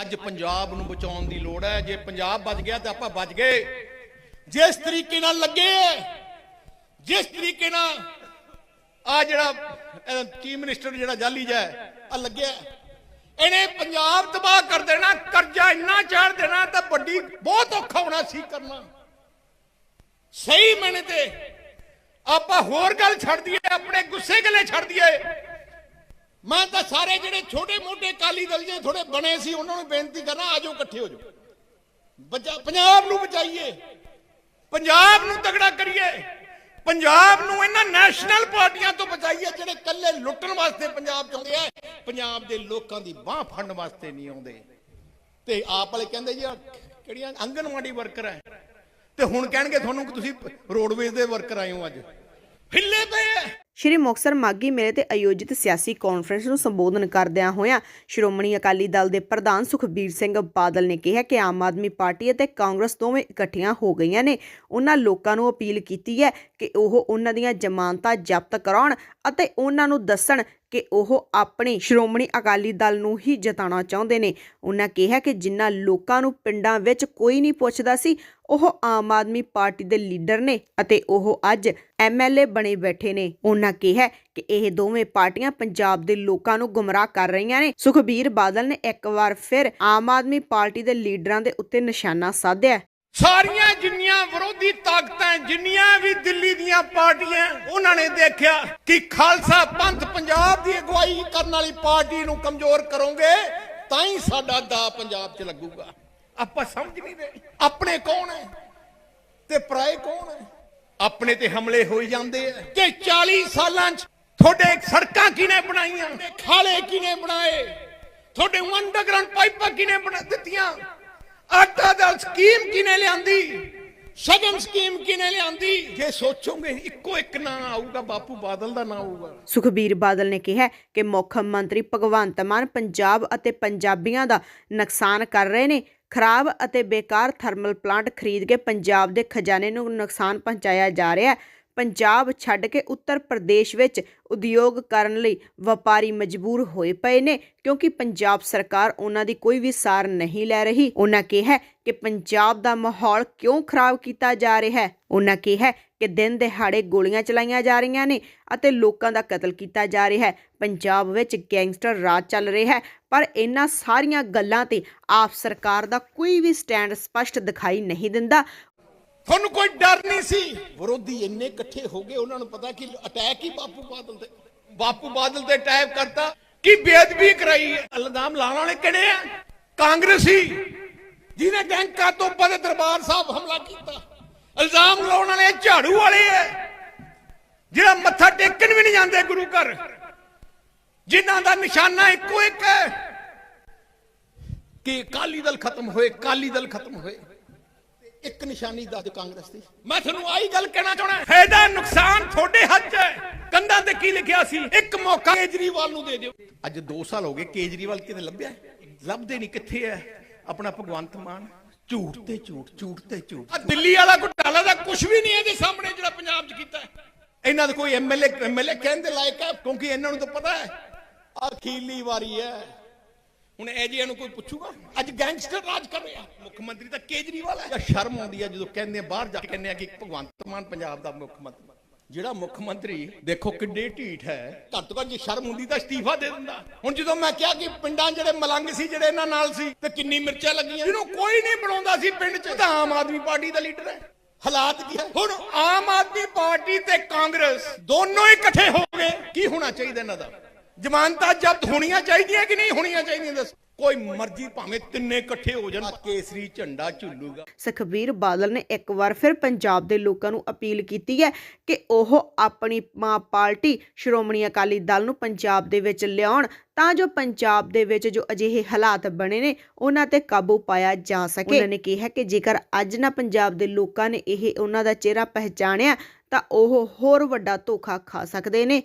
ਅੱਜ ਪੰਜਾਬ ਨੂੰ ਬਚਾਉਣ ਦੀ ਲੋੜ ਹੈ। ਜੇ ਪੰਜਾਬ ਬਚ ਗਿਆ ਤਾਂ ਆਪਾਂ ਬਚ ਗਏ। ਜਿਸ ਤਰੀਕੇ ਨਾਲ ਲੱਗੇ ਜਿਸ ਤਰੀਕੇ ਨਾਲ ਆ ਜਿਹੜਾ ਚੀਫ ਮਿਨਿਸਟਰ ਜਿਹੜਾ ਜਾਲੀ ਜਾ ਆ ਲੱਗਿਆ। ਇਹਨੇ ਪੰਜਾਬ ਤਬਾਹ ਕਰ ਦੇਣਾ, ਕਰਜ਼ਾ ਇੰਨਾ ਚਾੜ ਦੇਣਾ ਤਾਂ ਵੱਡੀ, ਬਹੁਤ ਔਖਾ ਹੋਣਾ ਸੀ ਕਰਨਾ। ਸਹੀ ਮੈਨੇ ਤੇ ਆਪਾਂ ਹੋਰ ਗੱਲ ਛੱਡ ਦਈਏ, ਆਪਣੇ ਗੁੱਸੇ ਗੱਲੇ ਛੱਡ ਦਈਏ। ਮੈਂ ਤਾਂ ਸਾਰੇ ਜਿਹੜੇ ਛੋਟੇ ਮੋਟੇ ਕਾਲੀ ਦਲ ਜੇ ਥੋੜੇ ਬਣੇ ਸੀ, ਉਹਨਾਂ ਨੂੰ ਬੇਨਤੀ ਕਰਨਾ ਆਜੋ ਇਕੱਠੇ ਹੋ ਜਾਓ। ਬਚਾ- ਪੰਜਾਬ ਨੂੰ ਬਚਾਈਏ। ਪੰਜਾਬ ਨੂੰ ਤਗੜਾ ਕਰੀਏ। ਪੰਜਾਬ ਨੂੰ ਇਹਨਾਂ ਨੈਸ਼ਨਲ ਪਾਰਟੀਆਂ ਤੋਂ ਬਚਾਈਏ, ਜਿਹੜੇ ਕੱਲੇ ਲੁੱਟਣ ਵਾਸਤੇ ਪੰਜਾਬ ਚ ਆਉਂਦੇ ਆ। ਪੰਜਾਬ ਦੇ ਲੋਕਾਂ ਦੀ ਬਾਹ ਫੜਨ ਵਾਸਤੇ ਨਹੀਂ ਆਉਂਦੇ। ਤੇ ਆਪ ਵਾਲੇ ਕਹਿੰਦੇ ਜੀ, ਆਹ ਕਿਹੜੀਆਂ ਆਂਗਨਵਾੜੀ ਵਰਕਰ ਹੈ ਤੇ ਹੁਣ ਕਹਿਣਗੇ ਤੁਹਾਨੂੰ ਤੁਸੀਂ ਰੋਡਵੇਜ਼ ਦੇ ਵਰਕਰ ਆਏ ਹੋ ਅੱਜ। ਹਿੱਲੇ ਪਏ ਆ ਸ਼੍ਰੀ ਮੁਕਤਸਰ ਮਾਗੀ ਮੇਲੇ ਤੇ ਆਯੋਜਿਤ ਸਿਆਸੀ ਕਾਨਫਰੰਸ ਨੂੰ ਸੰਬੋਧਨ ਕਰਦਿਆਂ ਹੋਇਆਂ ਸ਼੍ਰੋਮਣੀ ਅਕਾਲੀ ਦਲ ਦੇ ਪ੍ਰਧਾਨ ਸੁਖਬੀਰ ਸਿੰਘ ਬਾਦਲ ਨੇ ਕਿਹਾ ਕਿ ਆਮ ਆਦਮੀ ਪਾਰਟੀ ਅਤੇ ਕਾਂਗਰਸ ਦੋਵੇਂ ਇਕੱਠੀਆਂ ਹੋ ਗਈਆਂ ਨੇ। ਉਹਨਾਂ ਲੋਕਾਂ ਨੂੰ ਅਪੀਲ ਕੀਤੀ ਹੈ ਕਿ ਉਹ ਉਹਨਾਂ ਦੀਆਂ ਜ਼ਮਾਨਤਾਂ ਜ਼ਬਤ ਕਰਾਉਣ ਅਤੇ ਉਹਨਾਂ ਨੂੰ ਦੱਸਣ ਕਿ ਉਹ ਆਪਣੇ ਸ਼੍ਰੋਮਣੀ ਅਕਾਲੀ ਦਲ ਨੂੰ ਹੀ ਜਿਤਾਉਣਾ ਚਾਹੁੰਦੇ ਨੇ। ਉਹਨਾਂ ਕਿਹਾ ਕਿ ਜਿਨ੍ਹਾਂ ਲੋਕਾਂ ਨੂੰ ਪਿੰਡਾਂ ਵਿੱਚ ਕੋਈ ਨਹੀਂ ਪੁੱਛਦਾ ਸੀ, ਉਹ ਆਮ ਆਦਮੀ ਪਾਰਟੀ ਦੇ ਲੀਡਰ ਨੇ ਅਤੇ ਉਹ ਅੱਜ ਐਮਐਲਏ ਬਣੇ ਬੈਠੇ ਨੇ। ਉਹਨਾਂ ਕਿਹਾ ਕਿ ਇਹ ਦੋਵੇਂ ਪਾਰਟੀਆਂ ਪੰਜਾਬ ਦੇ ਲੋਕਾਂ ਨੂੰ ਗੁੰਮਰਾਹ ਕਰ ਰਹੀਆਂ ਨੇ। ਸੁਖਬੀਰ ਬਾਦਲ ਨੇ ਇੱਕ ਵਾਰ ਫਿਰ ਆਮ ਆਦਮੀ ਪਾਰਟੀ ਦੇ ਲੀਡਰਾਂ ਦੇ ਉੱਤੇ ਨਿਸ਼ਾਨਾ ਸਾਧਿਆ। ਸਾਰੀਆਂ ਜਿੰਨੀਆਂ ਵਿਰੋਧੀ ਤਾਕਤਾਂ ਜਿੰਨੀਆਂ ਵੀ ਦਿੱਲੀ ਦੀਆਂ ਪਾਰਟੀਆਂ ਉਹਨਾਂ ਨੇ ਦੇਖਿਆ ਕਿ ਖਾਲਸਾ ਪੰਥ ਪੰਜਾਬ ਦੀ ਅਗਵਾਈ ਕਰਨ ਵਾਲੀ ਪਾਰਟੀ ਨੂੰ ਕਮਜ਼ੋਰ ਕਰੋਗੇ, ਤਾਂ ਹੀ ਸਾਡਾ ਦਾ ਪੰਜਾਬ 'ਚ ਲੱਗੂਗਾ। ਆਪਾਂ ਸਮਝ ਨਹੀਂ ਰਹੇ। ਆਪਣੇ ਕੌਣ ਹੈ? ਤੇ ਪਰਾਏ ਕੌਣ ਹੈ? ਆਪਣੇ ਤੇ ਹਮਲੇ ਹੋਈ ਜਾਂਦੇ ਆ ਕਿ 40 ਸਾਲਾਂ 'ਚ ਤੁਹਾਡੇ ਸੜਕਾਂ ਕਿਨੇ ਬਣਾਈਆਂ? ਖਾਲੇ ਕਿਨੇ ਬਣਾਏ? ਤੁਹਾਡੇ ਅੰਡਰਗਰਾਉਂਡ ਪਾਈਪਾਂ ਕਿਨੇ ਬਣਾ ਦਿੱਤੀਆਂ? ਆਟਾ ਦਾਲ ਸਕੀਮ ਕਿਨੇ ਲਿਆਂਦੀ? ਸ਼ਗਨ ਸਕੀਮ ਕਿਨੇ ਲਿਆਂਦੀ? ਜੇ ਸੋਚੋਗੇ ਇੱਕੋ ਇੱਕ ਨਾਂ ਆਊਗਾ ਬਾਪੂ ਬਾਦਲ ਦਾ ਨਾਂ ਆਊਗਾ। ਸੁਖਬੀਰ ਬਾਦਲ ਨੇ ਕਿਹਾ ਕਿ ਮੁੱਖ ਮੰਤਰੀ ਭਗਵੰਤ ਮਾਨ ਪੰਜਾਬ ਅਤੇ ਪੰਜਾਬੀਆਂ ਦਾ ਨੁਕਸਾਨ ਕਰ ਰਹੇ ਨੇ। ਖਰਾਬ ਅਤੇ ਬੇਕਾਰ ਥਰਮਲ ਪਲਾਂਟ ਖਰੀਦ ਕੇ ਪੰਜਾਬ ਦੇ ਖਜ਼ਾਨੇ ਨੂੰ ਨੁਕਸਾਨ ਪਹੁੰਚਾਇਆ ਜਾ ਰਿਹਾ ਹੈ। ਪੰਜਾਬ ਛੱਡ ਕੇ ਉੱਤਰ ਪ੍ਰਦੇਸ਼ ਵਿੱਚ ਉਦਯੋਗ ਕਰਨ ਲਈ ਵਪਾਰੀ ਮਜਬੂਰ ਹੋਏ ਪਏ ਨੇ ਕਿਉਂਕਿ ਪੰਜਾਬ ਸਰਕਾਰ ਉਹਨਾਂ ਦੀ ਕੋਈ ਵੀ ਸਾਰ ਨਹੀਂ ਲੈ ਰਹੀ। ਉਹਨਾਂ ਕਿਹਾ ਕਿ ਪੰਜਾਬ ਦਾ ਮਾਹੌਲ ਕਿਉਂ ਖਰਾਬ ਕੀਤਾ ਜਾ ਰਿਹਾ ਹੈ? ਉਹਨਾਂ ਕਿਹਾ ਕਿ ਦਿਨ ਦਿਹਾੜੇ ਗੋਲੀਆਂ ਚਲਾਈਆਂ ਜਾ ਰਹੀਆਂ ਨੇ ਅਤੇ ਲੋਕਾਂ ਦਾ ਕਤਲ ਕੀਤਾ ਜਾ ਰਿਹਾ ਹੈ। ਪੰਜਾਬ ਵਿੱਚ ਗੈਂਗਸਟਰ ਰਾਜ ਚੱਲ ਰਿਹਾ ਹੈ, ਪਰ ਇਹਨਾਂ ਸਾਰੀਆਂ ਗੱਲਾਂ ਤੇ ਆਪ ਸਰਕਾਰ ਦਾ ਕੋਈ ਵੀ ਸਟੈਂਡ ਸਪਸ਼ਟ ਦਿਖਾਈ ਨਹੀਂ ਦਿੰਦਾ। ਤੁਹਾਨੂੰ ਕੋਈ ਡਰ ਸੀ। ਵਿਰੋਧੀ ਇੰਨੇ ਇਕੱਠੇ ਹੋ ਗਏ ਉਹਨਾਂ ਨੂੰ ਪਤਾ ਕਿ ਅਟੈਕ ਹੀ ਬਾਪੂ ਬਾਦਲ ਤੇ ਬਾਪੂ ਬਾਦਲ ਤੇ ਅਟੈਕ ਕਰਤਾ। ਕਿ ਬੇਅਦਬੀ ਕਰਾਈ ਹੈ? ਇਲਜ਼ਾਮ ਲਾਉਣ ਵਾਲੇ ਕਿਹੜੇ ਆ? ਕਾਂਗਰਸੀ। ਜਿਹਨੇ ਬੈਂਕਾਂ ਤੋਂ ਬਦੇ ਦਰਬਾਰ ਸਾਹਿਬ ਹਮਲਾ ਕੀਤਾ। ਇਲਜ਼ਾਮ ਲਾਉਣ ਵਾਲੇ ਝਾੜੂ ਵਾਲੇ ਆ। ਜਿਹੜਾ ਮੱਥਾ ਟੇਕਣ ਵੀ ਨਹੀਂ ਜਾਂਦੇ ਗੁਰੂ ਘਰ। ਜਿਨ੍ਹਾਂ ਦਾ ਨਿਸ਼ਾਨਾ ਇੱਕੋ ਇੱਕ ਹੈ। ਕਿ ਅਕਾਲੀ ਦਲ ਖਤਮ ਹੋਏ ਅਕਾਲੀ ਦਲ ਖਤਮ ਹੋਏ। ਇੱਕ ਨਿਸ਼ਾਨੀ ਦੱਸ ਦਿਓ ਕਾਂਗਰਸ ਦੀ। ਮੈਂ ਤੁਹਾਨੂੰ ਆਹੀ ਗੱਲ ਕਹਿਣਾ ਚਾਹਣਾ ਫਾਇਦਾ ਨੁਕਸਾਨ ਤੁਹਾਡੇ ਹੱਥ 'ਚ ਹੈ। ਕੰਧਾਂ ਤੇ ਕੀ ਲਿਖਿਆ ਸੀ? ਇੱਕ ਮੌਕਾ ਕੇਜਰੀਵਾਲ ਨੂੰ ਦੇ ਦਿਓ। ਅੱਜ 2 ਸਾਲ ਹੋ ਗਏ ਕੇਜਰੀਵਾਲ ਕਿਤੇ ਲੱਭਿਆ ਹੈ? ਲੱਭਦੇ ਨਹੀਂ ਕਿੱਥੇ ਹੈ? ਆਪਣਾ ਭਗਵੰਤ ਮਾਨ। ਝੂਠ ਤੇ ਝੂਠ ਝੂਠ ਤੇ ਝੂਠ। ਆ ਦਿੱਲੀ ਵਾਲਾ ਘੁਟਾਲਾ ਦਾ ਕੁਝ ਵੀ ਨਹੀਂ ਇਹਦੇ ਸਾਹਮਣੇ ਜਿਹੜਾ ਪੰਜਾਬ 'ਚ ਕੀਤਾ ਹੈ। ਇਹਨਾਂ ਦਾ ਕੋਈ ਐਮਐਲਏ ਐਮਐਲਏ ਕਹਿਣ ਦੇ ਲਾਇਕ ਹੈ? ਕਿਉਂਕਿ ਇਹਨਾਂ ਨੂੰ ਤਾਂ ਪਤਾ ਹੈ। ਅਖੀਲੀ ਵਾਰੀ ਹੈ। ਹੁਣ ਇਹ ਜੀ ਇਹਨੂੰ ਕੋਈ ਪੁੱਛੂਗਾ? ਅੱਜ ਗੈਂਗਸਟਰ ਰਾਜ ਕਰ ਰਿਹਾ। ਮੁੱਖ ਮੰਤਰੀ ਤਾਂ ਕੇਜਰੀਵਾਲ ਹੈ। ਜਾਂ ਸ਼ਰਮ ਆਉਂਦੀ ਹੈ ਜਦੋਂ ਕਹਿੰਦੇ ਆ ਬਾਹਰ ਜਾ ਕੇ ਕਹਿੰਦੇ ਆ ਕਿ ਭਗਵੰਤ ਮਾਨ ਪੰਜਾਬ ਦਾ ਮੁੱਖ ਮੰਤਰੀ। ਜਿਹੜਾ ਮੁੱਖ ਮੰਤਰੀ ਦੇਖੋ ਕਿੱਡੇ ਢੀਠ ਹੈ। ਘੱਟ ਤੋਂ ਘੱਟ ਜੇ ਸ਼ਰਮ ਹੁੰਦੀ ਤਾਂ ਅਸਤੀਫਾ ਦੇ ਦਿੰਦਾ। ਹੁਣ ਜਦੋਂ ਮੈਂ ਕਿਹਾ ਕਿ ਪਿੰਡਾਂ ਜਿਹੜੇ ਮਲੰਗ ਸੀ ਜਿਹੜੇ ਇਹਨਾਂ ਨਾਲ ਸੀ ਤੇ ਕਿੰਨੀ ਮਿਰਚਾਂ ਲੱਗੀਆਂ। ਜਿਹਨੂੰ ਕੋਈ ਨਹੀਂ ਬਣਾਉਂਦਾ ਸੀ ਪਿੰਡ 'ਚ। ਤਾਂ ਆਮ ਆਦਮੀ ਪਾਰਟੀ ਦਾ ਲੀਡਰ ਹੈ। ਹਾਲਾਤ ਕੀ ਹੈ? ਹੁਣ ਆਮ ਆਦਮੀ ਪਾਰਟੀ ਤੇ ਕਾਂਗਰਸ ਦੋਨੋਂ ਇਕੱਠੇ ਹੋ ਗਏ। ਕੀ ਹੋਣਾ ਚਾਹੀਦਾ ਇਹਨਾਂ ਦਾ? ਜ਼ਮਾਨਤਾਂ ਜ਼ਬਤ ਹੋਣੀਆਂ ਚਾਹੀਦੀਆਂ ਕਿ ਨਹੀਂ ਹੋਣੀਆਂ ਚਾਹੀਦੀਆਂ ਦੱਸ। ਕੋਈ ਮਰਜ਼ੀ ਭਾਵੇਂ ਤਿੰਨੇ ਇਕੱਠੇ ਹੋ ਜਾਣ ਕੇਸਰੀ ਝੰਡਾ ਝੁੱਲੂਗਾ। ਸੁਖਬੀਰ ਬਾਦਲ ਨੇ ਇੱਕ ਵਾਰ ਫਿਰ ਪੰਜਾਬ ਦੇ ਲੋਕਾਂ ਨੂੰ ਅਪੀਲ ਕੀਤੀ ਹੈ ਕਿ ਉਹ ਆਪਣੀ ਮਾਂ ਪਾਰਟੀ ਸ਼੍ਰੋਮਣੀ ਅਕਾਲੀ ਦਲ ਨੂੰ ਪੰਜਾਬ ਦੇ ਵਿੱਚ ਲਿਆਉਣ ਤਾਂ ਜੋ ਪੰਜਾਬ ਦੇ ਵਿੱਚ ਜੋ ਅਜਿਹੇ ਹਾਲਾਤ ਬਣੇ ਨੇ ਉਹਨਾਂ ਤੇ ਕਾਬੂ ਪਾਇਆ ਜਾ ਸਕੇ। ਉਹਨਾਂ ਨੇ ਕਿਹਾ ਕਿ ਜੇਕਰ ਅੱਜ ਨਾ ਪੰਜਾਬ ਦੇ ਲੋਕਾਂ ਨੇ ਇਹ ਉਹਨਾਂ ਦਾ ਚਿਹਰਾ ਪਹਿਚਾਣਿਆ ਤਾਂ ਉਹ ਹੋਰ ਵੱਡਾ ਧੋਖਾ ਖਾ ਸਕਦੇ ਨੇ।